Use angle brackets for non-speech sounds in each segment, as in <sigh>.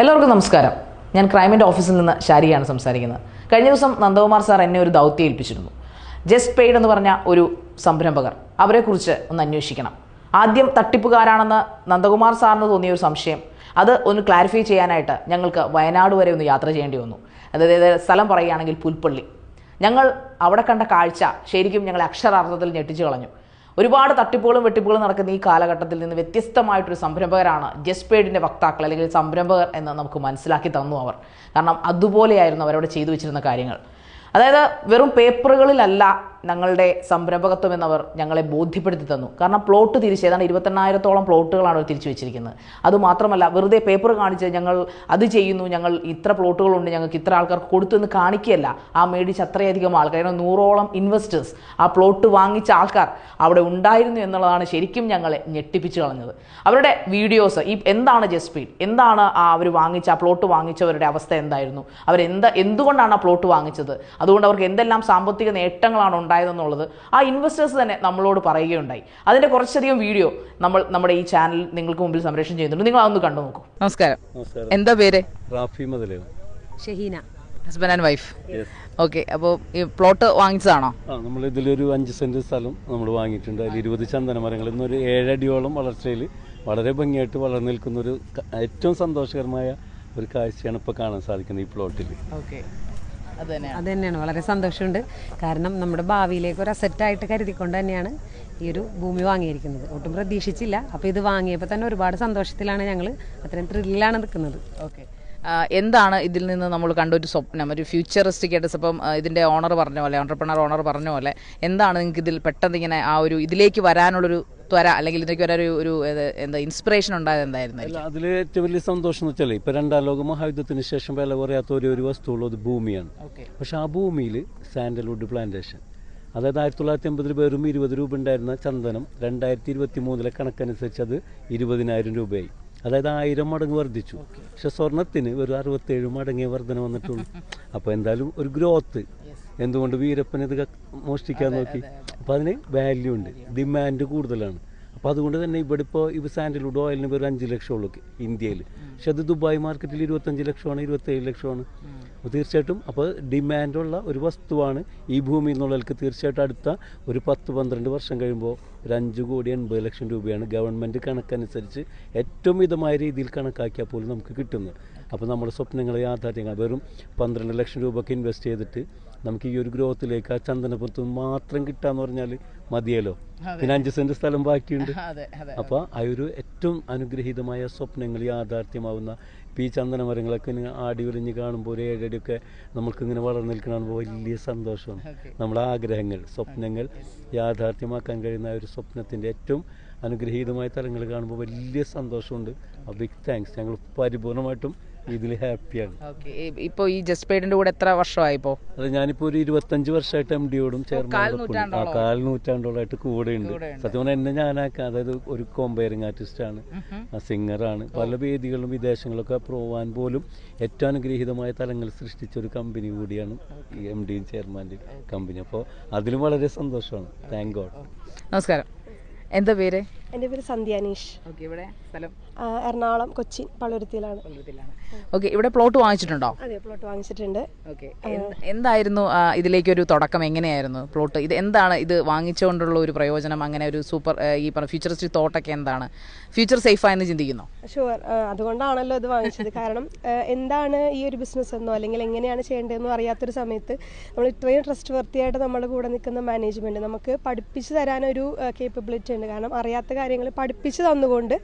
എല്ലാവർക്കും നമസ്കാരം. ഞാൻ ക്രൈമിന്റെ ഓഫീസിൽ നിന്ന് ഷാരിയാണ് സംസാരിക്കുന്നത്. കഴിഞ്ഞ ദിവസം നന്ദകുമാർ സാർ എന്നെ ഒരു ദൗത്യം ഏൽപ്പിച്ചിരുന്നു. ജസ്റ്റ് പെയ്ഡ് എന്ന് പറഞ്ഞ ഒരു സംരംഭകർ. അവരെക്കുറിച്ച് ഒന്ന് അന്വേഷിക്കണം. ആദ്യം തട്ടിപ്പുകാരാണെന്ന് നന്ദകുമാർ സാറിന് തോന്നിയ ഒരു സംശയം. അത് ഒന്ന് ക്ലാരിഫൈ ചെയ്യാനായിട്ട് ഞങ്ങൾക്ക് വയനാട് വരെ ഒന്ന് യാത്ര ചെയ്യേണ്ടി വന്നു. അതായത് സ്ഥലം പറയുകയാണെങ്കിൽ പുൽപ്പള്ളി. ഞങ്ങൾ അവിടെ കണ്ട കാഴ്ച ശരിക്കും ഞങ്ങൾ അക്ഷരാർത്ഥത്തിൽ ഞെട്ടിച്ചു കളഞ്ഞു. ഒരുപാട് തട്ടിപ്പുകളും വെട്ടിപ്പുകളും നടക്കുന്ന ഈ കാലഘട്ടത്തിൽ നിന്ന് വ്യത്യസ്തമായിട്ടൊരു സംരംഭകരാണ് ജസ്പേഡിന്റെ വക്താക്കൾ അല്ലെങ്കിൽ സംരംഭകർ എന്ന് നമുക്ക് മനസ്സിലാക്കി തന്നു അവർ. കാരണം അതുപോലെയായിരുന്നു അവരവിടെ ചെയ്തു വെച്ചിരുന്ന കാര്യങ്ങൾ. അതായത് വെറും പേപ്പറുകളിലല്ല ഞങ്ങളുടെ സംരംഭകത്വം എന്നവർ ഞങ്ങളെ ബോധ്യപ്പെടുത്തി തന്നു. കാരണം പ്ലോട്ട് തിരിച്ച് ഏതാണ്ട് ഇരുപത്തെണ്ണായിരത്തോളം പ്ലോട്ടുകളാണ് അവർ തിരിച്ചു വെച്ചിരിക്കുന്നത്. അതുമാത്രമല്ല വെറുതെ പേപ്പർ കാണിച്ച് ഞങ്ങൾ അത് ചെയ്യുന്നു ഞങ്ങൾ ഇത്ര പ്ലോട്ടുകളുണ്ട് ഞങ്ങൾക്ക് ഇത്ര ആൾക്കാർക്ക് കൊടുത്തു എന്ന് കാണിക്കുകയല്ല. ആ മേടിച്ച് അത്രയധികം ആൾക്കാർ കാരണം നൂറോളം ഇൻവെസ്റ്റേഴ്സ് ആ പ്ലോട്ട് വാങ്ങിച്ച ആൾക്കാർ അവിടെ ഉണ്ടായിരുന്നു എന്നുള്ളതാണ് ശരിക്കും ഞങ്ങളെ ഞെട്ടിപ്പിച്ച് കളഞ്ഞത്. അവരുടെ വീഡിയോസ് ഈ എന്താണ് ജസ്പീഡ് എന്താണ് ആ അവർ വാങ്ങിച്ച ആ പ്ലോട്ട് വാങ്ങിച്ചവരുടെ അവസ്ഥ എന്തായിരുന്നു? അവരെന്താ എന്തുകൊണ്ടാണ് ആ പ്ലോട്ട് വാങ്ങിച്ചത്? അതുകൊണ്ട് അവർക്ക് എന്തെല്ലാം സാമ്പത്തിക നേട്ടങ്ങളാണ് ഉണ്ടായതെന്നുള്ളത് ആ ഇൻവെസ്റ്റേഴ്സ് തന്നെ നമ്മളോട് പറയുകയുണ്ടായി. അതിന്റെ കുറച്ചധികം വീഡിയോ നമ്മൾ നമ്മുടെ ഈ ചാനൽ നിങ്ങൾക്ക് മുമ്പിൽ സംരക്ഷണം ചെയ്യുന്നുണ്ട്. നിങ്ങൾ അതൊന്ന് കണ്ടു നോക്കൂ. നമസ്കാരം. എന്താ പേര്? Rafi Shaheena. Husband and wife okay അപ്പോൾ ഈ പ്ലോട്ട് വാങ്ങിച്ചതാണോ? ആ നമ്മൾ ഇതിലൊരു അഞ്ച് സെന്റ് സ്ഥലം നമ്മൾ വാങ്ങിയിട്ടുണ്ട്. അതിൽ ഇരുപത് ചന്ദന മരങ്ങൾ ഇന്നൊരു ഏഴടിയോളം വളർച്ചയിൽ വളരെ ഭംഗിയായിട്ട് വളർന്നു നിൽക്കുന്ന ഒരു ഏറ്റവും സന്തോഷകരമായ ഒരു കാഴ്ചയാണ് ഇപ്പോൾ കാണാൻ സാധിക്കുന്നത് ഈ പ്ലോട്ടിൽ ഓക്കെ അത് തന്നെയാണ് അത് തന്നെയാണ് വളരെ സന്തോഷമുണ്ട്. കാരണം നമ്മുടെ ഭാവിയിലേക്ക് ഒരു അസറ്റായിട്ട് കരുതിക്കൊണ്ട് തന്നെയാണ് ഈ ഒരു ഭൂമി വാങ്ങിയിരിക്കുന്നത്. ഒട്ടും പ്രതീക്ഷിച്ചില്ല. അപ്പോൾ ഇത് വാങ്ങിയപ്പോൾ തന്നെ ഒരുപാട് സന്തോഷത്തിലാണ് ഞങ്ങൾ അത്രയും ത്രില്ലാണ് നിൽക്കുന്നത്. ഓക്കെ. എന്താണ് ഇതിൽ നിന്ന് നമ്മൾ കണ്ട ഒരു സ്വപ്നം? ഒരു ഫ്യൂച്ചറിസ്റ്റിക് ആയിട്ട് ഇപ്പം ഇതിന്റെ ഇതിന്റെ ഓണർ പറഞ്ഞ പോലെ ഓണ്ടർപ്രണർ ഓണർ പറഞ്ഞ പോലെ എന്താണ് നിങ്ങൾക്ക് ഇതിൽ പെട്ടെന്ന് ഇങ്ങനെ ആ ഒരു ഇതിലേക്ക് വരാനുള്ളൊരു ത്വര അല്ലെങ്കിൽ ഇതിനൊക്കെ ഒരു ഒരു എന്താ ഇൻസ്പിറേഷൻ ഉണ്ടായത് എന്തായിരുന്നു അതിൽ ഏറ്റവും വലിയ സന്തോഷം എന്ന് വെച്ചാൽ ഇപ്പം രണ്ടാം ലോക മഹായുദ്ധത്തിന് ശേഷം വില കുറയാത്ത ഒരു ഒരു വസ്തുവുള്ളത് ഭൂമിയാണ്. പക്ഷെ ആ ഭൂമിയിൽ സാൻഡൽവുഡ് പ്ലാന്റേഷൻ. അതായത് ആയിരത്തി തൊള്ളായിരത്തി എൺപതിൽ വെറും ഇരുപത് രൂപ ഉണ്ടായിരുന്ന ചന്ദനം രണ്ടായിരത്തി ഇരുപത്തി മൂന്നിലെ കണക്കനുസരിച്ച് അത് ഇരുപതിനായിരം രൂപയായി. അതായത് ആയിരം മടങ്ങ് വർദ്ധിച്ചു. പക്ഷെ സ്വർണത്തിന് ഒരു അറുപത്തേഴ് മടങ്ങേ വർധന വന്നിട്ടുള്ളൂ. അപ്പോൾ എന്തായാലും ഒരു ഗ്രോത്ത്. എന്തുകൊണ്ട് വീരപ്പൻ ഇത് മോഷ്ടിക്കാൻ നോക്കി? അപ്പോൾ അതിന് വാല്യൂ ഉണ്ട്. ഡിമാൻഡ് കൂടുതലാണ്. അപ്പോൾ അതുകൊണ്ട് തന്നെ ഇവിടെ ഇപ്പോൾ ഇവ സാൻഡൽവുഡ് ഓയിലിന് വെറും അഞ്ച് ലക്ഷമുള്ളൂ ഇന്ത്യയിൽ പക്ഷെ അത് ദുബായ് മാർക്കറ്റിൽ ഇരുപത്തഞ്ച് ലക്ഷമാണ് ഇരുപത്തേഴ് ലക്ഷമാണ്. അപ്പോൾ തീർച്ചയായിട്ടും അപ്പോൾ ഡിമാൻഡുള്ള ഒരു വസ്തുവാണ് ഈ ഭൂമിയിൽ നിന്നുള്ളവർക്ക് തീർച്ചയായിട്ടും അടുത്ത ഒരു പത്ത് പന്ത്രണ്ട് വർഷം കഴിയുമ്പോൾ ഒരു അഞ്ച് കോടി എൺപത് ലക്ഷം രൂപയാണ് ഗവൺമെന്റ് കണക്കനുസരിച്ച് ഏറ്റവും മിതമായ രീതിയിൽ കണക്കാക്കിയാൽ പോലും നമുക്ക് കിട്ടുന്നത്. അപ്പോൾ നമ്മുടെ സ്വപ്നങ്ങളെ യാഥാർത്ഥ്യങ്ങൾ വെറും പന്ത്രണ്ട് ലക്ഷം രൂപയ്ക്ക് ഇൻവെസ്റ്റ് ചെയ്തിട്ട് നമുക്ക് ഈ ഒരു ഗ്രോത്തിലേക്ക് ആ ചന്ദനപ്പുറത്ത് മാത്രം കിട്ടാന്ന് പറഞ്ഞാൽ മതിയല്ലോ. പിന്നെ അഞ്ച് സെന്റ് സ്ഥലം ബാക്കിയുണ്ട്. അപ്പൊ ആ ഒരു ഏറ്റവും അനുഗ്രഹീതമായ സ്വപ്നങ്ങൾ യാഥാർത്ഥ്യമാവുന്ന ഈ ചന്ദന മരങ്ങളൊക്കെ ഇങ്ങനെ ആടി ഉലഞ്ഞ് കാണുമ്പോൾ ഒരു ഏഴടിയൊക്കെ നമ്മൾക്കിങ്ങനെ വളർന്നു നിൽക്കുന്ന കാണുമ്പോൾ വലിയ സന്തോഷമാണ്. നമ്മളെ ആഗ്രഹങ്ങൾ സ്വപ്നങ്ങൾ യാഥാർത്ഥ്യമാക്കാൻ കഴിയുന്ന ഒരു സ്വപ്നത്തിന്റെ ഏറ്റവും അനുഗ്രഹീതമായ തലങ്ങൾ കാണുമ്പോൾ വലിയ സന്തോഷമുണ്ട്. ആ ബിഗ് താങ്ക്സ് ഞങ്ങൾ പരിപൂർണമായിട്ടും ഇതിൽ ഹാപ്പിയാണ്. ഇപ്പോൾ ഈ ജസ്റ്റ് പെയ്ഡിന്റെ കൂടെ എത്ര വർഷമായി ഇപ്പോൾ അത് ഞാനിപ്പോ ഒരു ഇരുപത്തഞ്ച് വർഷമായിട്ട് എം ഡിയോടും ചെയർമാനോടൊപ്പം ആ കാൽ കൂടെ ഉണ്ട്. സത്യം പറഞ്ഞാൽ എന്നെ ഞാനാക്കാം അതായത് ഒരു കോമ്പയറിംഗ് ആർട്ടിസ്റ്റാണ് സിംഗറാണ് പല വേദികളിലും വിദേശങ്ങളിലൊക്കെ പോവാൻ പോലും ഏറ്റവും അനുഗ്രഹീതമായ തലങ്ങൾ സൃഷ്ടിച്ച ഒരു കമ്പനി കൂടിയാണ് ഈ എം ഡിയും ചെയർമാന്റെ കമ്പനി അപ്പോൾ അതിലും വളരെ സന്തോഷമാണ്. താങ്ക് ഗോഡ് നമസ്കാരം. എന്താ പേര്? എന്റെ പേര് സന്ധ്യാനീഷ് ഓക്കെ ഇവിടെ സ്ഥലം? എറണാകുളം കൊച്ചി പള്ളുരുത്തിയിലാണ്. ഓക്കെ ഇവിടെ പ്ലോട്ട് വാങ്ങിച്ചിട്ടുണ്ടോ? അതെ പ്ലോട്ട് വാങ്ങിച്ചിട്ടുണ്ട്. ഓക്കെ എന്തായിരുന്നു ഇതിലേക്ക് ഒരു തുടക്കം എങ്ങനെയായിരുന്നു പ്ലോട്ട്? ഇത് എന്താണ് ഇത് വാങ്ങിച്ചുകൊണ്ടുള്ള ഒരു പ്രയോജനം? അങ്ങനെ ഒരു സൂപ്പർ ഈ പറഞ്ഞ ഫ്യൂച്ചറിസ്റ്റിക് തോട്ടൊക്കെ എന്താണ്? ഫ്യൂച്ചർ സേഫ് ആയെന്ന് ചിന്തിക്കുന്നു. ഷുവർ അതുകൊണ്ടാണല്ലോ ഇത് വാങ്ങിച്ചത്. കാരണം എന്താണ് ഈ ഒരു ബിസിനസ് എന്നോ അല്ലെങ്കിൽ എങ്ങനെയാണ് ചെയ്യേണ്ടതെന്നോ അറിയാത്തൊരു സമയത്ത് നമ്മൾ ഇത്രയും ട്രസ്റ്റ് വർത്തിയായിട്ട് നമ്മുടെ കൂടെ നിൽക്കുന്ന മാനേജ്മെന്റ് നമുക്ക് പഠിപ്പിച്ച് തരാനൊരു കേപ്പബിലിറ്റി ഉണ്ട്. കാരണം അറിയാത്ത കാര്യങ്ങൾ പഠിപ്പിച്ച് തന്നുകൊണ്ട്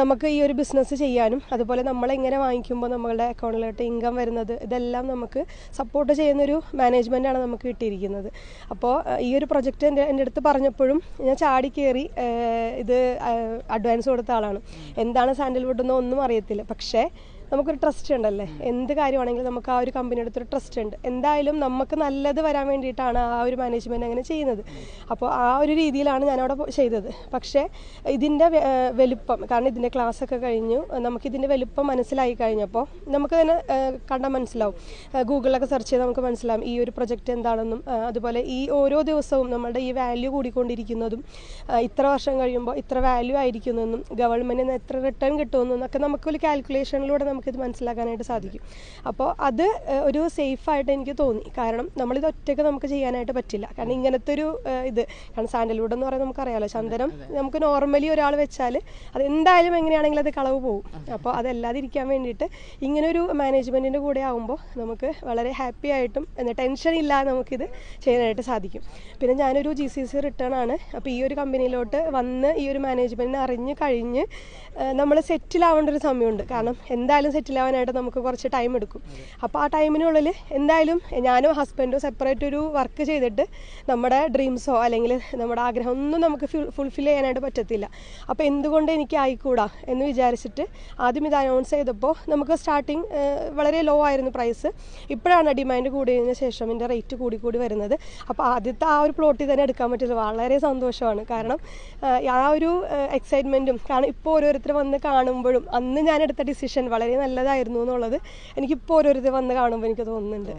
നമുക്ക് ഈ ഒരു ബിസിനസ് ചെയ്യാനും അതുപോലെ നമ്മളെങ്ങനെ വാങ്ങിക്കുമ്പോൾ നമ്മളുടെ അക്കൗണ്ടിലോട്ട് ഇൻകം വരുന്നത് ഇതെല്ലാം നമുക്ക് സപ്പോർട്ട് ചെയ്യുന്നൊരു മാനേജ്മെന്റാണ് നമുക്ക് കിട്ടിയിരിക്കുന്നത്. അപ്പോൾ ഈ ഒരു പ്രൊജക്റ്റ് എന്റെ എന്റെ അടുത്ത് പറഞ്ഞപ്പോഴും ഞാൻ ചാടി കയറി ഇത് അഡ്വാൻസ് കൊടുത്ത ആളാണ്. എന്താണ് സാൻഡൽവുഡ് എന്നൊന്നും അറിയത്തില്ല. പക്ഷേ നമുക്കൊരു ട്രസ്റ്റ് ഉണ്ടല്ലേ? എന്ത് കാര്യമാണെങ്കിലും നമുക്ക് ആ ഒരു കമ്പനിയുടെ അടുത്തൊരു ട്രസ്റ്റ് ഉണ്ട്. എന്തായാലും നമുക്ക് നല്ലത് വരാൻ വേണ്ടിയിട്ടാണ് ആ ഒരു മാനേജ്മെന്റ് അങ്ങനെ ചെയ്യുന്നത്. അപ്പോൾ ആ ഒരു രീതിയിലാണ് ഞാനവിടെ ചെയ്തത്. പക്ഷേ ഇതിന്റെ വലുപ്പം കാരണം ഇതിന്റെ ഒക്കെ കഴിഞ്ഞു. നമുക്കിതിന്റെ വലുപ്പം മനസ്സിലായി കഴിഞ്ഞപ്പോൾ നമുക്ക് തന്നെ കണ്ടാൽ മനസ്സിലാവും. ഗൂഗിളിലൊക്കെ സെർച്ച് ചെയ്ത് നമുക്ക് മനസ്സിലാവും ഈ ഒരു പ്രൊജക്റ്റ് എന്താണെന്നും അതുപോലെ ഈ ഓരോ ദിവസവും നമ്മുടെ ഈ വാല്യൂ കൂടിക്കൊണ്ടിരിക്കുന്നതും ഇത്ര വർഷം കഴിയുമ്പോൾ ഇത്ര വാല്യൂ ആയിരിക്കുന്നതെന്നും ഗവൺമെന്റിന് എത്ര റിട്ടേൺ കിട്ടുമെന്നും ഒക്കെ നമുക്കൊരു കാൽക്കുലേഷനിലൂടെ നമുക്കിത് മനസ്സിലാക്കാനായിട്ട് സാധിക്കും. അപ്പോൾ അത് ഒരു സേഫായിട്ട് എനിക്ക് തോന്നി. കാരണം നമ്മളിത് ഒറ്റയ്ക്ക് നമുക്ക് ചെയ്യാനായിട്ട് പറ്റില്ല. കാരണം ഇങ്ങനത്തെ ഒരു ഇത്. കാരണം സാൻഡൽവുഡ് എന്ന് പറയുന്നത് നമുക്കറിയാലോ ചന്ദനം നമുക്ക് നോർമലി ഒരാൾ വെച്ചാൽ അത് എന്തായാലും എങ്ങനെയാണെങ്കിലും അത് കളവ് പോകും അപ്പോൾ അതല്ലാതെ ഇരിക്കാൻ വേണ്ടിയിട്ട് ഇങ്ങനൊരു മാനേജ്മെന്റിന്റെ കൂടെ ആകുമ്പോൾ നമുക്ക് വളരെ ഹാപ്പി ആയിട്ടും എന്താ ടെൻഷൻ ഇല്ലാതെ നമുക്കിത് ചെയ്യാനായിട്ട് സാധിക്കും. പിന്നെ ഞാനൊരു ജി സി സി റിട്ടേൺ ആണ്. അപ്പോൾ ഈ ഒരു കമ്പനിയിലോട്ട് വന്ന് ഈ ഒരു മാനേജ്മെന്റിനെ അറിഞ്ഞ് കഴിഞ്ഞ് നമ്മൾ സെറ്റിലാവേണ്ട ഒരു സമയമുണ്ട്. കാരണം എന്തായാലും സെറ്റിലാവാനായിട്ട് നമുക്ക് കുറച്ച് ടൈം എടുക്കും. അപ്പോൾ ആ ടൈമിനുള്ളിൽ എന്തായാലും ഞാനും ഹസ്ബൻഡും സെപ്പറേറ്റ് ഒരു വർക്ക് ചെയ്തിട്ട് നമ്മുടെ ഡ്രീംസോ അല്ലെങ്കിൽ നമ്മുടെ ആഗ്രഹം ഒന്നും നമുക്ക് ഫുൾഫിൽ ചെയ്യാനായിട്ട് പറ്റത്തില്ല. അപ്പോൾ എന്തുകൊണ്ട് എനിക്ക് ആയിക്കൂടാ എന്ന് വിചാരിച്ചിട്ട് ആദ്യം ഇത് അനൗൺസ് ചെയ്തപ്പോൾ നമുക്ക് സ്റ്റാർട്ടിങ് വളരെ ലോ ആയിരുന്നു പ്രൈസ് ഇപ്പോഴാണ് ഡിമാൻഡ് കൂടിയതിന് ശേഷം ഇതിന്റെ റേറ്റ് കൂടി കൂടി വരുന്നത്. അപ്പോൾ ആദ്യത്തെ ആ ഒരു പ്ലോട്ടിൽ തന്നെ എടുക്കാൻ പറ്റിയത് വളരെ സന്തോഷമാണ്. കാരണം ആ ഒരു എക്സൈറ്റ്മെന്റും കാരണം ഇപ്പോൾ ഓരോരുത്തർ വന്ന് കാണുമ്പോഴും അന്ന് ഞാൻ എടുത്ത ഡിസിഷൻ വളരെ നല്ലതായിരുന്നു എന്നുള്ളത് എനിക്കിപ്പോൾ ഓരോരുത്തർ വന്ന് കാണുമ്പോൾ എനിക്ക് തോന്നുന്നുണ്ട്.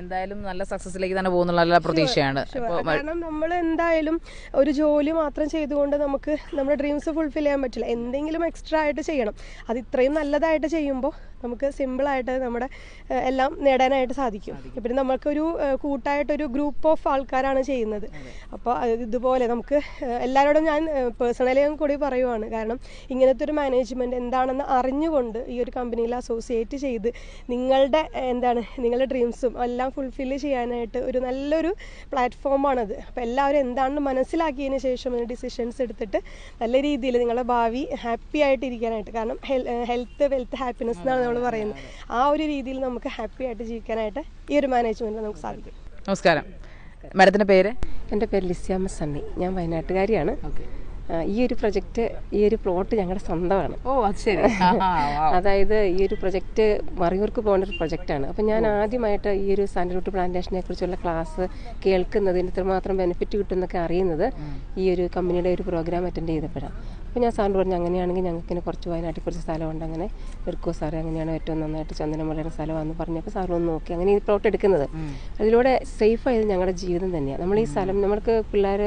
എന്തായാലും നല്ല സക്സസിലേക്ക് തന്നെ പോകുന്നുള്ള നല്ല പ്രതീക്ഷയാണ്. കാരണം നമ്മൾ എന്തായാലും ഒരു ജോലി മാത്രം ചെയ്തുകൊണ്ട് നമുക്ക് നമ്മുടെ ഡ്രീംസ് ഫുൾഫിൽ ചെയ്യാൻ പറ്റില്ല. എന്തെങ്കിലും എക്സ്ട്രാ ആയിട്ട് ചെയ്യണം. അത് ഇത്രയും നല്ലതായിട്ട് ചെയ്യുമ്പോൾ നമുക്ക് സിമ്പിളായിട്ട് നമ്മുടെ എല്ലാം നേടാനായിട്ട് സാധിക്കും. പിന്നെ നമുക്കൊരു കൂട്ടായിട്ടൊരു ഗ്രൂപ്പ് ഓഫ് ആൾക്കാരാണ് ചെയ്യുന്നത്. അപ്പോൾ ഇതുപോലെ നമുക്ക് എല്ലാവരോടും ഞാൻ പേഴ്സണലി കൂടി പറയുവാണ്. കാരണം ഇങ്ങനത്തെ ഒരു മാനേജ്മെന്റ് എന്താണെന്ന് അറിഞ്ഞുകൊണ്ട് ഈ ഒരു കമ്പനിയിൽ അസോസിയേറ്റ് ചെയ്ത് നിങ്ങളുടെ എന്താണ് നിങ്ങളുടെ ഡ്രീംസും എല്ലാം ഫുൾഫിൽ ചെയ്യാനായിട്ട് ഒരു നല്ലൊരു പ്ലാറ്റ്ഫോമാണത് അപ്പോൾ എല്ലാവരും എന്താണെന്ന് മനസ്സിലാക്കിയതിന് ശേഷം ഡിസിഷൻസ് എടുത്തിട്ട് നല്ല രീതിയിൽ നിങ്ങളുടെ ഭാവി ഹാപ്പി ആയിട്ട് ഇരിക്കാനായിട്ട് കാരണം ഹെൽത്ത് വെൽത്ത് ഹാപ്പിനെസ് എന്നാണ് നമ്മൾ പറയുന്നത്. ആ ഒരു രീതിയിൽ നമുക്ക് ഹാപ്പി ആയിട്ട് ജീവിക്കാനായിട്ട് ഈ ഒരു മാനേജ്മെന്റ് നമുക്ക് സാധിക്കും. നമസ്കാരം. മാഡത്തിന്റെ പേര്? എന്റെ പേര് ലിസ്യാമ്മ സണ്ണി ഞാൻ വയനാട്ടുകാരിയാണ്. ഈ ഒരു പ്രൊജക്റ്റ് ഈ ഒരു പ്ലോട്ട് ഞങ്ങളുടെ സ്വന്തമാണ്. ഓ അത് ശരി. അതായത് ഈ ഒരു പ്രൊജക്റ്റ് മറിയൂർക്ക് പോകേണ്ട ഒരു പ്രൊജക്റ്റാണ് അപ്പം ഞാൻ ആദ്യമായിട്ട് ഈ ഒരു സാൻഡ്രൂട്ട് പ്ലാന്റേഷനെ കുറിച്ചുള്ള ക്ലാസ് കേൾക്കുന്നതിന് ഇത്രമാത്രം ബെനിഫിറ്റ് കിട്ടുമെന്നൊക്കെ അറിയുന്നത് ഈ ഒരു കമ്പനിയുടെ ഒരു പ്രോഗ്രാം അറ്റൻഡ് ചെയ്തപ്പോഴാണ് അപ്പോൾ ഞാൻ സാറിന് പറഞ്ഞു അങ്ങനെയാണെങ്കിൽ ഞങ്ങൾക്ക് ഇങ്ങനെ കുറച്ച് വയനാട്ടിൽ കുറച്ച് സ്ഥലമുണ്ട്. അങ്ങനെ എടുക്കുമോ സാറേ അങ്ങനെയാണ് ഏറ്റവും നന്നായിട്ട് ചന്ദനം വളരുന്ന സ്ഥലമാണെന്ന് പറഞ്ഞപ്പോൾ സാർ ഒന്ന് നോക്കി. അങ്ങനെ ഈ പ്ലോട്ട് എടുക്കുന്നത്. അതിലൂടെ സേഫായത് ഞങ്ങളുടെ ജീവിതം തന്നെയാണ്. നമ്മൾ ഈ സ്ഥലം നമ്മൾക്ക് പിള്ളേർ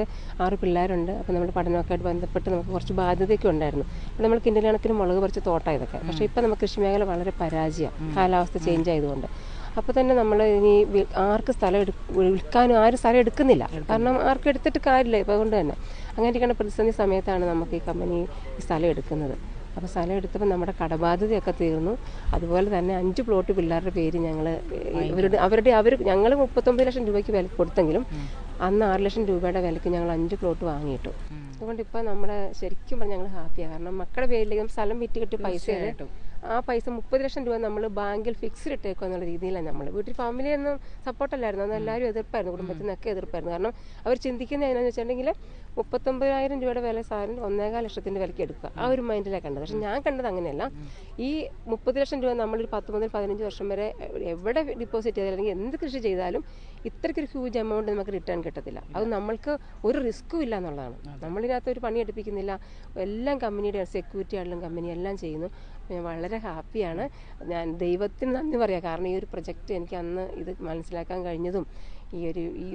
ആറ് പിള്ളേരുണ്ട്. അപ്പോൾ നമ്മുടെ പഠനമൊക്കെ ആയിട്ട് ബന്ധപ്പെട്ട് നമുക്ക് കുറച്ച് ബാധ്യതയൊക്കെ ഉണ്ടായിരുന്നു. അപ്പോൾ നമ്മൾ കണക്കിന് മുളക് പറിച്ച് തോട്ടം ഇതൊക്കെ. പക്ഷേ ഇപ്പോൾ നമുക്ക് കൃഷി മേഖല വളരെ പരാജയം കാലാവസ്ഥ ചേഞ്ച് ആയതുകൊണ്ട്. അപ്പോൾ തന്നെ നമ്മൾ ഇനി ആർക്ക് സ്ഥലം എടു വിൽക്കാനും ആരും സ്ഥലം എടുക്കുന്നില്ല. കാരണം ആർക്കും എടുത്തിട്ട് കാര്യമില്ല. ഇപ്പോൾ അതുകൊണ്ട് തന്നെ. അങ്ങനെ ഇരിക്കുന്ന പ്രതിസന്ധി സമയത്താണ് നമുക്ക് ഈ കമ്പനി സ്ഥലം എടുക്കുന്നത്. അപ്പോൾ സ്ഥലം എടുത്തപ്പോൾ നമ്മുടെ കടബാധ്യതയൊക്കെ തീർന്നു. അതുപോലെ തന്നെ അഞ്ച് പ്ലോട്ട് പിള്ളേരുടെ പേര് ഞങ്ങൾ ഇവരുടെ അവരുടെ അവർ ഞങ്ങൾ മുപ്പത്തൊമ്പത് ലക്ഷം രൂപയ്ക്ക് വില കൊടുത്തെങ്കിലും അന്ന് ആറ് ലക്ഷം രൂപയുടെ വിലയ്ക്ക് ഞങ്ങൾ അഞ്ച് പ്ലോട്ട് വാങ്ങിയിട്ടു. അതുകൊണ്ട് ഇപ്പോൾ നമ്മുടെ ശരിക്കും പറഞ്ഞാൽ ഞങ്ങൾ ഹാപ്പിയാണ് കാരണം മക്കളുടെ പേരിലേക്ക് സ്ഥലം വിറ്റ് കിട്ടി പൈസ ആ പൈസ മുപ്പത് ലക്ഷം രൂപ നമ്മൾ ബാങ്കിൽ ഫിക്സ്ഡ് ഇട്ടേക്കുക എന്നുള്ള രീതിയിലാണ് നമ്മൾ വീട്ടിൽ ഫാമിലിയൊന്നും സപ്പോർട്ടല്ലായിരുന്നു അന്ന് എല്ലാവരും എതിർപ്പായിരുന്നു. കുടുംബത്തിൽ നിന്നൊക്കെ എതിർപ്പായിരുന്നു. കാരണം അവർ ചിന്തിക്കുന്ന എങ്ങനെയാണെന്ന് വെച്ചിട്ടുണ്ടെങ്കിൽ മുപ്പത്തൊമ്പതിനായിരം രൂപയുടെ വില സാധനം ഒന്നേകാൽ ലക്ഷത്തിന്റെ വിലയ്ക്ക് എടുക്കുക. ആ ഒരു മൈൻഡിലാണ് കണ്ടത്. പക്ഷെ ഞാൻ കണ്ടത് അങ്ങനെയല്ല. ഈ മുപ്പത് ലക്ഷം രൂപ നമ്മളൊരു പത്ത് മുതൽ പതിനഞ്ച് വർഷം വരെ എവിടെ ഡിപ്പോസിറ്റ് ചെയ്താലും അല്ലെങ്കിൽ എന്ത് കൃഷി ചെയ്താലും ഇത്രയ്ക്കൊരു ഹ്യൂജ് എമൗണ്ട് നമുക്ക് റിട്ടേൺ കിട്ടത്തില്ല. അത് നമ്മൾക്ക് ഒരു റിസ്ക്കും ഇല്ല എന്നുള്ളതാണ്. നമ്മളിതിനകത്ത് ഒരു പണി എടുപ്പിക്കുന്നില്ല. എല്ലാം കമ്പനിയുടെ സെക്യൂരിറ്റി ആണെങ്കിലും കമ്പനി എല്ലാം ചെയ്യുന്നു. ഞാൻ വളരെ ഹാപ്പിയാണ് ഞാൻ ദൈവത്തിന് നന്ദി പറയാം. കാരണം ഈ ഒരു പ്രൊജക്റ്റ് എനിക്ക് അന്ന് ഇത് മനസ്സിലാക്കാൻ കഴിഞ്ഞതും ഈ ഒരു ഈ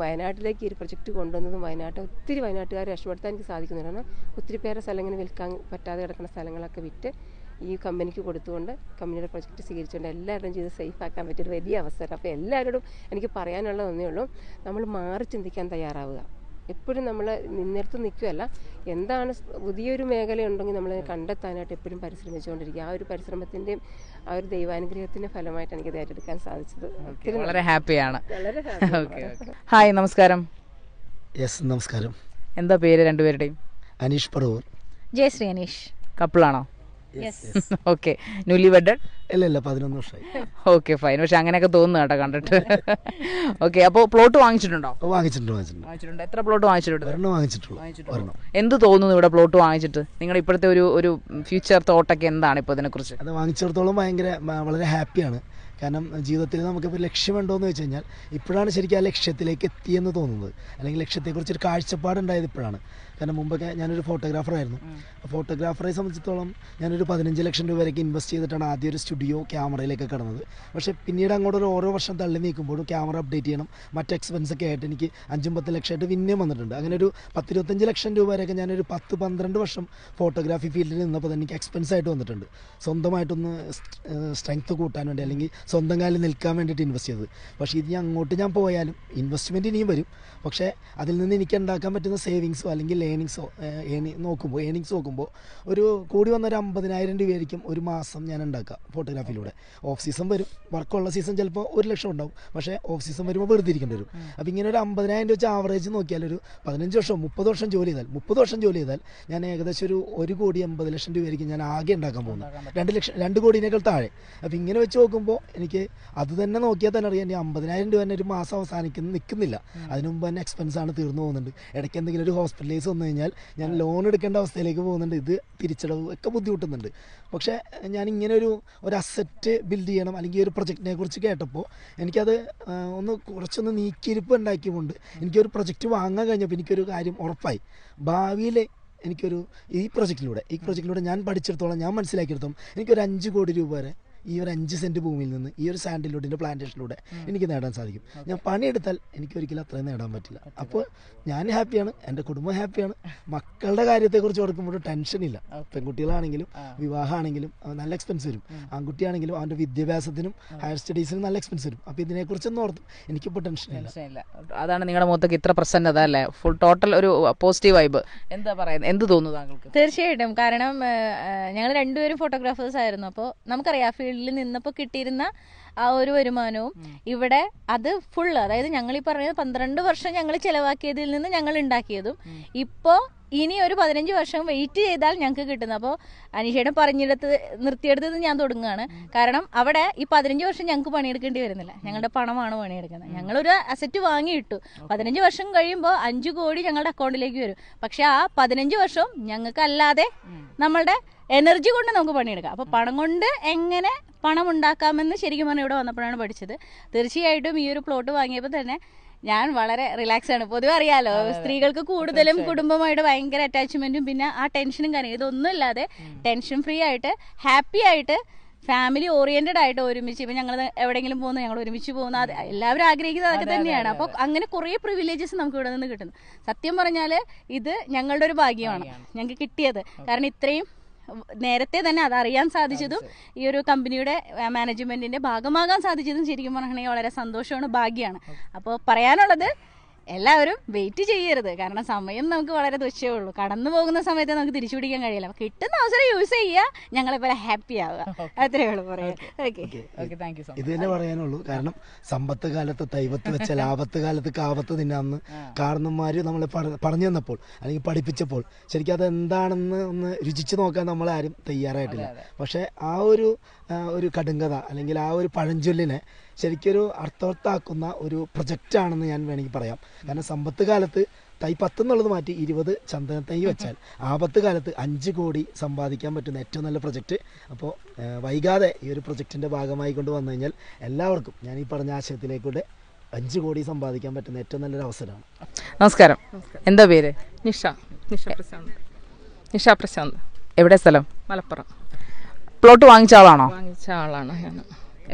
വയനാട്ടിലേക്ക് ഈ ഒരു പ്രൊജക്റ്റ് കൊണ്ടുവന്നതും വയനാട്ട് ഒത്തിരി വയനാട്ടുകാരെ രക്ഷപ്പെടുത്താൻ എനിക്ക് സാധിക്കുന്നുണ്ട്. കാരണം ഒത്തിരി പേരെ സ്ഥലം ഇങ്ങനെ വിൽക്കാൻ പറ്റാതെ കിടക്കുന്ന സ്ഥലങ്ങളൊക്കെ വിറ്റ് ഈ കമ്പനിക്ക് കൊടുത്തുകൊണ്ട് കമ്പനിയുടെ പ്രൊജക്റ്റ് സ്വീകരിച്ചുകൊണ്ട് എല്ലാവരുടെയും ചെയ്ത് സേഫ് ആക്കാൻ പറ്റിയൊരു വലിയ അവസരം. അപ്പോൾ എല്ലാവരോടും എനിക്ക് പറയാനുള്ളത് ഒന്നേ ഉള്ളൂ നമ്മൾ മാറി ചിന്തിക്കാൻ തയ്യാറാവുക. എപ്പോഴും നമ്മൾ നിന്നിടത്ത് നിൽക്കുകയല്ല എന്താണ് പുതിയൊരു മേഖലയുണ്ടെങ്കിൽ നമ്മൾ കണ്ടെത്താനായിട്ട് എപ്പോഴും പരിശ്രമിച്ചുകൊണ്ടിരിക്കുക. ആ ഒരു പരിശ്രമത്തിന്റെയും ആ ഒരു ദൈവാനുഗ്രഹത്തിന്റെ ഫലമായിട്ട് എനിക്ക് ഏറ്റെടുക്കാൻ സാധിച്ചത്. വളരെ ഹാപ്പിയാണ്. വളരെ <laughs> ഓക്കെ ഹായ് നമസ്കാരം. യെസ് നമസ്കാരം. എന്താ പേര് രണ്ടുപേരുടെയും? അനീഷ് പറവൂർ. ജയശ്രീ അനീഷ്. കപ്പിളാണോ ഓക്കെ ന്യൂലി വെഡഡ് ഇല്ല ഇല്ല പതിനൊന്ന് വർഷമായി. ഓക്കെ ഫൈൻ പക്ഷെ അങ്ങനെയൊക്കെ തോന്നുന്നു കേട്ടോ കണ്ടിട്ട്. ഓക്കെ അപ്പോൾ പ്ലോട്ട് വാങ്ങിച്ചിട്ടുണ്ടോ? ഓ, വാങ്ങിച്ചിട്ടുണ്ട് വാങ്ങിച്ചിട്ടുണ്ട്. വാങ്ങിച്ചിട്ടുണ്ട്. എത്ര പ്ലോട്ട് വാങ്ങിച്ചിട്ടുണ്ട്? ഒരെണ്ണം വാങ്ങിച്ചിട്ടുള്ളൂ. ഒരെണ്ണം. എന്ത് തോന്നുന്നു ഇവിടെ പ്ലോട്ട് വാങ്ങിച്ചിട്ട്? നിങ്ങൾ ഇപ്പോഴത്തെ ഒരു ഒരു ഫ്യൂച്ചർ തോട്ടൊക്കെ എന്താണ് ഇപ്പോൾ ഇതിനെക്കുറിച്ച്? അത് വാങ്ങിച്ചിടത്തോളം ഭയങ്കര വളരെ ഹാപ്പിയാണ്. കാരണം ജീവിതത്തിൽ നമുക്കിപ്പോൾ ലക്ഷ്യമുണ്ടോ എന്ന് വെച്ച് കഴിഞ്ഞാൽ ഇപ്പോഴാണ് ശരിക്കും ആ ലക്ഷ്യത്തിലേക്ക് എത്തിയെന്ന് തോന്നുന്നത്. അല്ലെങ്കിൽ ലക്ഷ്യത്തെക്കുറിച്ചൊരു കാഴ്ചപ്പാടുണ്ടായത് ഇപ്പോഴാണ്. കാരണം മുമ്പൊക്കെ ഞാനൊരു ഫോട്ടോഗ്രാഫറായിരുന്നു ഫോട്ടോഗ്രാഫറെ സംബന്ധിച്ചിടത്തോളം ഞാനൊരു പതിനഞ്ച് ലക്ഷം രൂപ വരെയൊക്കെ ഇൻവെസ്റ്റ് ചെയ്തിട്ടാണ് ആദ്യം ഒരു സ്റ്റുഡിയോ ക്യാമറയിലേക്ക് കടന്നത്. പക്ഷേ പിന്നീട് അങ്ങോട്ട് ഒരു ഓരോ വർഷം തള്ളി നീക്കുമ്പോഴും ക്യാമറ അപ്ഡേറ്റ് ചെയ്യണം മറ്റ് എക്സ്പെൻസ് ഒക്കെ ആയിട്ട് എനിക്ക് അഞ്ചും പത്ത് ലക്ഷമായിട്ട് പിന്നെയും വന്നിട്ടുണ്ട്. അങ്ങനെ ഒരു പത്തിരുപത്തഞ്ച് ലക്ഷം രൂപ വരെയൊക്കെ ഞാനൊരു പത്ത് പന്ത്രണ്ട് വർഷം ഫോട്ടോഗ്രാഫി ഫീൽഡിൽ നിന്നപ്പോൾ തന്നെ എനിക്ക് എക്സ്പെൻസ് ആയിട്ട് വന്നിട്ടുണ്ട്. സ്വന്തമായിട്ടൊന്ന് സ്ട്രെങ്ത് കൂട്ടാൻ വേണ്ടി അല്ലെങ്കിൽ സ്വന്തം കാലിൽ നിൽക്കാൻ വേണ്ടിയിട്ട് ഇൻവെസ്റ്റ് ചെയ്തത്. പക്ഷേ ഇത് ഞാൻ അങ്ങോട്ട് ഞാൻ പോയാലും ഇൻവെസ്റ്റ്മെന്റ് ഇനിയും വരും. പക്ഷേ അതിൽ നിന്ന് എനിക്ക് ഉണ്ടാക്കാൻ പറ്റുന്ന സേവിങ്സോ അല്ലെങ്കിൽ ഏണിങ്സോ ഏണി നോക്കുമ്പോൾ ഏണിങ്സ് നോക്കുമ്പോൾ ഒരു കൂടി വന്ന ഒരു അമ്പതിനായിരം രൂപയായിരിക്കും ഒരു മാസം ഞാൻ ഉണ്ടാക്കുക ഫോട്ടോഗ്രാഫിയിലൂടെ. ഓഫ് സീസൺ വരും. വർക്കുള്ള സീസൺ ചിലപ്പോൾ ഒരു ലക്ഷം ഉണ്ടാവും. പക്ഷേ ഓഫ് സീസൺ വരുമ്പോൾ വെറുതെ ഇരിക്കേണ്ടി വരും. അപ്പോൾ ഇങ്ങനെ ഒരു അമ്പതിനായിരം രൂപ വെച്ച് ആവറേജ് നോക്കിയാൽ ഒരു പതിനഞ്ച് വർഷം മുപ്പത് വർഷം ജോലി ചെയ്താൽ മുപ്പത് വർഷം ജോലി ചെയ്താൽ ഞാൻ ഏകദേശം ഒരു ഒരു കോടി എൺപത് ലക്ഷം രൂപയായിരിക്കും ഞാൻ ആകെ ഉണ്ടാക്കാൻ പോകുന്നത്. രണ്ട് ലക്ഷം രണ്ട് കോടിനേക്കാൾ താഴെ. അപ്പോൾ ഇങ്ങനെ വെച്ച് നോക്കുമ്പോൾ എനിക്ക് അത് തന്നെ നോക്കിയാൽ തന്നെ അറിയാം എന്റെ അമ്പതിനായിരം രൂപ തന്നെ ഒരു മാസം അവസാനിക്കുന്ന നിൽക്കുന്നില്ല. അതിനുമുമ്പ് തന്നെ എക്സ്പെൻസ് ആണ് തീർന്നു പോകുന്നുണ്ട്. ഇടയ്ക്ക് എന്തെങ്കിലും ഒരു ഹോസ്പിറ്റലൈസ് വന്നു കഴിഞ്ഞാൽ ഞാൻ ലോൺ എടുക്കേണ്ട അവസ്ഥയിലേക്ക് പോകുന്നുണ്ട്. ഇത് തിരിച്ചടവ് ഒക്കെ ബുദ്ധിമുട്ടുന്നുണ്ട്. പക്ഷേ ഞാൻ ഇങ്ങനെ ഒരു ഒരു അസറ്റ് ബിൽഡ് ചെയ്യണം അല്ലെങ്കിൽ ഒരു പ്രൊജക്റ്റിനെ കുറിച്ച് കേട്ടപ്പോൾ എനിക്കത് ഒന്ന് കുറച്ചൊന്ന് നീക്കിയിരിപ്പ് ഉണ്ടാക്കിക്കൊണ്ട് എനിക്കൊരു പ്രൊജക്റ്റ് വാങ്ങാൻ കഴിഞ്ഞപ്പോൾ എനിക്കൊരു കാര്യം ഉറപ്പായി. ഭാവിയിൽ എനിക്കൊരു ഈ പ്രൊജക്റ്റിലൂടെ ഈ പ്രൊജക്റ്റിലൂടെ ഞാൻ പഠിച്ചിടത്തോളം ഞാൻ മനസ്സിലാക്കിയെടുത്തോളം എനിക്കൊരു അഞ്ച് കോടി രൂപ വരെ ഈ ഒരു അഞ്ച് സെന്റ് ഭൂമിയിൽ നിന്ന് ഈ ഒരു സാൻഡിലോട്ടിന്റെ പ്ലാന്റേഷനിലൂടെ എനിക്ക് നേടാൻ സാധിക്കും. ഞാൻ പണിയെടുത്താൽ എനിക്ക് ഒരിക്കലും അത്രയും നേടാൻ പറ്റില്ല. അപ്പോൾ ഞാൻ ഹാപ്പിയാണ് എന്റെ കുടുംബം ഹാപ്പിയാണ് മക്കളുടെ കാര്യത്തെക്കുറിച്ച് ഓർക്കുമ്പോൾ ടെൻഷനില്ല പെൺകുട്ടികളാണെങ്കിലും വിവാഹമാണെങ്കിലും അത് നല്ല എക്സ്പെൻസ് വരും. ആൺകുട്ടിയാണെങ്കിലും അവന്റെ വിദ്യാഭ്യാസത്തിനും ഹയർ സ്റ്റഡീസിനും നല്ല എക്സ്പെൻസ് വരും. അപ്പോൾ ഇതിനെക്കുറിച്ചൊന്നും ഓർത്ത് എനിക്കിപ്പോൾ ടെൻഷൻ ഇല്ല. അതാണ് നിങ്ങളുടെ മുഖത്തേക്ക് ഇത്ര പ്രസന്നത അല്ലേ? ഫുൾ ടോട്ടൽ ഒരു പോസിറ്റീവ് വൈബ് എന്താ പറയുന്നത്? എന്ത് തോന്നുന്നു താങ്കൾക്ക്? തീർച്ചയായിട്ടും. കാരണം ഞങ്ങൾ രണ്ടുപേരും ഫോട്ടോഗ്രാഫേഴ്സ് ആയിരുന്നു. അപ്പോൾ നമുക്കറിയാം ആ ഫീൽഡിൽ നിന്നപ്പോൾ കിട്ടിയിരുന്ന ആ ഒരു വരുമാനവും ഇവിടെ അത് ഫുൾ അതായത് ഞങ്ങൾ ഈ പറഞ്ഞത് പന്ത്രണ്ട് വർഷം ഞങ്ങൾ ചെലവാക്കിയതിൽ നിന്ന് ഞങ്ങൾ ഉണ്ടാക്കിയതും ഇപ്പോൾ ഇനി ഒരു പതിനഞ്ച് വർഷം വെയിറ്റ് ചെയ്താൽ ഞങ്ങൾക്ക് കിട്ടുന്നത്. അപ്പോൾ അനീഷയുടെ പറഞ്ഞെടുത്ത് നിർത്തിയെടുത്തത് ഞാൻ തുടങ്ങുകയാണ്. കാരണം അവിടെ ഈ പതിനഞ്ച് വർഷം ഞങ്ങൾക്ക് പണിയെടുക്കേണ്ടി വരുന്നില്ല. ഞങ്ങളുടെ പണമാണ് പണിയെടുക്കുന്നത്. ഞങ്ങളൊരു അസറ്റ് വാങ്ങിയിട്ടു. പതിനഞ്ച് വർഷം കഴിയുമ്പോൾ അഞ്ച് കോടി ഞങ്ങളുടെ അക്കൗണ്ടിലേക്ക് വരും. പക്ഷെ ആ പതിനഞ്ച് വർഷം ഞങ്ങൾക്ക് അല്ലാതെ നമ്മളുടെ എനർജി കൊണ്ട് നമുക്ക് പണിയെടുക്കാം. അപ്പോൾ പണം കൊണ്ട് എങ്ങനെ പണം ഉണ്ടാക്കാമെന്ന് ശരിക്കും പറഞ്ഞാൽ ഇവിടെ വന്നപ്പോഴാണ് പഠിച്ചത്. തീർച്ചയായിട്ടും ഈ ഒരു പ്ലോട്ട് വാങ്ങിയപ്പോൾ തന്നെ ഞാൻ വളരെ റിലാക്സ് ആണ്. പൊതുവെ അറിയാലോ സ്ത്രീകൾക്ക് കൂടുതലും കുടുംബമായിട്ട് ഭയങ്കര അറ്റാച്ച്മെന്റും പിന്നെ ആ ടെൻഷനും കാര്യം ഇതൊന്നും ഇല്ലാതെ ടെൻഷൻ ഫ്രീ ആയിട്ട് ഹാപ്പി ആയിട്ട് ഫാമിലി ഓറിയന്റഡ് ആയിട്ട് ഒരുമിച്ച് ഇപ്പൊ ഞങ്ങൾ എവിടെയെങ്കിലും പോകുന്നു ഞങ്ങൾ ഒരുമിച്ച് പോകുന്ന. അത് എല്ലാവരും ആഗ്രഹിക്കുന്നത് അതൊക്കെ തന്നെയാണ്. അപ്പോൾ അങ്ങനെ കുറേ പ്രിവിലേജസ് നമുക്ക് ഇവിടെ നിന്ന് കിട്ടുന്നു. സത്യം പറഞ്ഞാൽ ഇത് ഞങ്ങളുടെ ഒരു ഭാഗ്യമാണ്. ഞങ്ങൾക്ക് കിട്ടിയത്. കാരണം ഇത്രയും നേരത്തെ തന്നെ അത് അറിയാൻ സാധിച്ചതും ഈ ഒരു കമ്പനിയുടെ മാനേജ്മെന്റിന്റെ ഭാഗമാകാൻ സാധിച്ചതും ശരിക്കും പറഞ്ഞിട്ടുണ്ടെങ്കിൽ വളരെ സന്തോഷമാണ് ഭാഗ്യമാണ്. അപ്പോൾ പറയാനുള്ളത് എല്ലാവരും വെയിറ്റ് ചെയ്യരുത്. കാരണം സമയം നമുക്ക് വളരെ തുച്ഛമേ ഉള്ളൂ. കടന്നു പോകുന്ന സമയത്ത് നമുക്ക് തിരിച്ചു പിടിക്കാൻ കഴിയില്ല. അപ്പോൾ കിട്ടുന്ന അവസരം യൂസ് ചെയ്യുക ഞങ്ങളെ പോലെ ഹാപ്പി ആവുക. അത്രേ ഉള്ളൂ പറയാം ഇത് തന്നെ പറയാനുള്ളൂ. കാരണം സമ്പത്ത് കാലത്ത് തൈവത്ത് വെച്ച ലാഭത്ത് <laughs> കാലത്ത് കാവത്ത് തിന്നാന്ന് കാരണന്മാർ നമ്മളെ പറഞ്ഞു തന്നപ്പോൾ അല്ലെങ്കിൽ പഠിപ്പിച്ചപ്പോൾ. ശരിക്കും അത് എന്താണെന്ന് ഒന്ന് രുചിച്ച് നോക്കാൻ നമ്മളാരും തയ്യാറായിട്ടില്ല. പക്ഷേ ആ ഒരു ഒരു കടുങ്കത അല്ലെങ്കിൽ ആ ഒരു പഴഞ്ചൊല്ലിനെ ശരിക്കൊരു അർത്ഥവത്താക്കുന്ന ഒരു പ്രൊജക്റ്റാണെന്ന് ഞാൻ വേണമെങ്കിൽ പറയാം. കാരണം സമ്പത്ത് കാലത്ത് തൈ പത്ത് എന്നുള്ളത് മാറ്റി ഇരുപത് ചന്ദന തൈ വെച്ചാൽ ആപത്ത് കാലത്ത് അഞ്ച് കോടി സമ്പാദിക്കാൻ പറ്റുന്ന ഏറ്റവും നല്ല പ്രൊജക്റ്റ്. അപ്പോൾ വൈകാതെ ഈ ഒരു പ്രൊജക്റ്റിന്റെ ഭാഗമായി കൊണ്ട് വന്നു കഴിഞ്ഞാൽ എല്ലാവർക്കും ഞാൻ ഈ പറഞ്ഞ ആശയത്തിലേക്കൂടെ അഞ്ച് കോടി സമ്പാദിക്കാൻ പറ്റുന്ന ഏറ്റവും നല്ലൊരു അവസരമാണ്. നമസ്കാരം. എന്താ പേര്? നിഷ. നിഷ പ്രശാന്ത് നിഷ പ്രശാന്ത് എവിടെ സ്ഥലം? മലപ്പുറം. പ്ലോട്ട് വാങ്ങിച്ച ആളാണോ? വാങ്ങിച്ച ആളാണ് ഞാൻ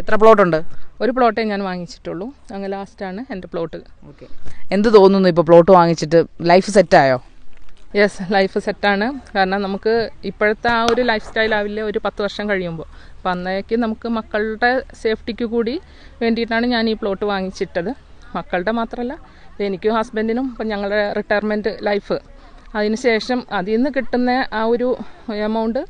എത്ര പ്ലോട്ട് ഉണ്ട് ഒരു പ്ലോട്ടേ ഞാൻ വാങ്ങിച്ചിട്ടുള്ളൂ. അങ്ങ് ആണ് എന്റെ പ്ലോട്ട്. ഓക്കെ. എന്ത് തോന്നുന്നു ഇപ്പോൾ പ്ലോട്ട് വാങ്ങിച്ചിട്ട്? ലൈഫ് സെറ്റായോ യെസ് ലൈഫ് സെറ്റാണ് കാരണം നമുക്ക് ഇപ്പോഴത്തെ ആ ഒരു ലൈഫ് സ്റ്റൈൽ ആവില്ല ഒരു പത്ത് വർഷം കഴിയുമ്പോൾ. അപ്പം അന്നേക്ക് നമുക്ക് മക്കളുടെ സേഫ്റ്റിക്ക് കൂടി വേണ്ടിയിട്ടാണ് ഞാൻ ഈ പ്ലോട്ട് വാങ്ങിച്ചിട്ടത്. മക്കളുടെ മാത്രമല്ല എനിക്കും ഹസ്ബൻഡിനും ഇപ്പം ഞങ്ങളുടെ റിട്ടയർമെന്റ് ലൈഫ് അതിനുശേഷം അതിൽ നിന്ന് കിട്ടുന്ന ആ ഒരു എമൗണ്ട്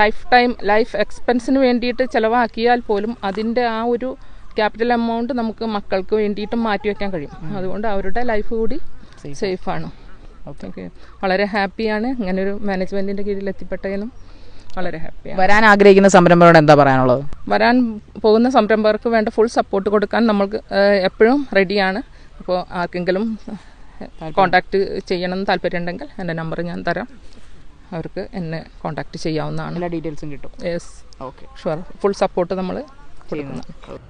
ലൈഫ് ടൈം ലൈഫ് എക്സ്പെൻസിന് വേണ്ടിയിട്ട് ചിലവാക്കിയാൽ പോലും അതിന്റെ ആ ഒരു ക്യാപിറ്റൽ എമൗണ്ട് നമുക്ക് മക്കൾക്ക് വേണ്ടിയിട്ടും മാറ്റി വയ്ക്കാൻ കഴിയും. അതുകൊണ്ട് അവരുടെ ലൈഫ് കൂടി സേഫാണ് ഓക്കെ വളരെ ഹാപ്പിയാണ് ഇങ്ങനെ ഒരു മാനേജ്മെന്റിന്റെ കീഴിൽ എത്തിപ്പെട്ടതിനും വളരെ ഹാപ്പിയാണ് വരാൻ ആഗ്രഹിക്കുന്ന സംരംഭകരോട് എന്താ പറയാനുള്ളത്? വരാൻ പോകുന്ന സംരംഭകർക്ക് വേണ്ട ഫുൾ സപ്പോർട്ട് കൊടുക്കാൻ നമ്മൾക്ക് എപ്പോഴും റെഡിയാണ് അപ്പോൾ ആർക്കെങ്കിലും കോണ്ടാക്ട് ചെയ്യണമെന്ന് താല്പര്യമുണ്ടെങ്കിൽ എന്റെ നമ്പർ ഞാൻ തരാം. അവർക്ക് എന്നെ കോണ്ടാക്ട് ചെയ്യാവുന്നതാണ്. എല്ലാ ഡീറ്റെയിൽസും കിട്ടും. Yes okay sure full support നമ്മൾ കൊടുക്കുന്നതാണ്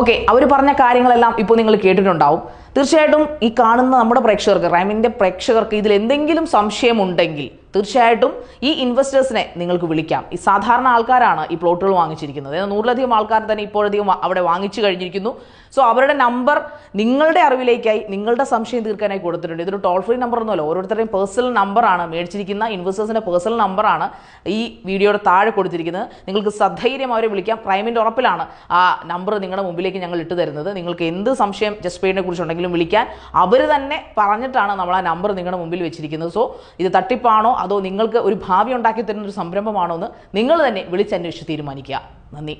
ഓക്കെ അവർ പറഞ്ഞ കാര്യങ്ങളെല്ലാം ഇപ്പോൾ നിങ്ങൾ കേട്ടിട്ടുണ്ടാവും. തീർച്ചയായിട്ടും ഈ കാണുന്ന നമ്മുടെ പ്രേക്ഷകർക്ക് റൈമിന്റെ പ്രേക്ഷകർക്ക് ഇതിൽ എന്തെങ്കിലും സംശയമുണ്ടെങ്കിൽ തീർച്ചയായിട്ടും ഈ ഇൻവെസ്റ്റേഴ്സിനെ നിങ്ങൾക്ക് വിളിക്കാം. ഈ സാധാരണ ആൾക്കാരാണ് ഈ പ്ലോട്ടുകൾ വാങ്ങിച്ചിരിക്കുന്നത്. നൂറിലധികം ആൾക്കാർ തന്നെ ഇപ്പോഴധികം അവിടെ വാങ്ങിച്ചു കഴിഞ്ഞിരിക്കുന്നു. സോ അവരുടെ നമ്പർ നിങ്ങളുടെ അറിവിലേക്കായി നിങ്ങളുടെ സംശയം തീർക്കാനായി കൊടുത്തിട്ടുണ്ട്. ഇതൊരു ടോൾ ഫ്രീ നമ്പർ ഒന്നുമല്ല. ഓരോരുത്തരുടെയും പേഴ്സണൽ നമ്പറാണ് മേടിച്ചിരിക്കുന്ന ഇൻവെസ്റ്റേഴ്സിന്റെ പേഴ്സണൽ നമ്പറാണ് ഈ വീഡിയോയുടെ താഴെ കൊടുത്തിരിക്കുന്നത്. നിങ്ങൾക്ക് സധൈര്യം അവരെ വിളിക്കാം. പ്രൈമിന്റെ ഉറപ്പിലാണ് ആ നമ്പർ നിങ്ങളുടെ മുമ്പിലേക്ക് ഞങ്ങൾ ഇട്ട് തരുന്നത്. നിങ്ങൾക്ക് എന്ത് സംശയം ജസ്റ്റ് പെയ്ഡിനെ കുറിച്ചുണ്ടെങ്കിലും വിളിക്കാൻ. അവർ തന്നെ പറഞ്ഞിട്ടാണ് നമ്മൾ ആ നമ്പർ നിങ്ങളുടെ മുമ്പിൽ വെച്ചിരിക്കുന്നത്. സോ ഇത് തട്ടിപ്പാണോ? അതോ നിങ്ങൾക്ക് ഒരു ഭാവി ഉണ്ടാക്കി തരുന്ന ഒരു സംരംഭമാണോ എന്ന് നിങ്ങൾ തന്നെ വിളിച്ചന്വേഷിച്ച് തീരുമാനിക്കുക. നന്ദി.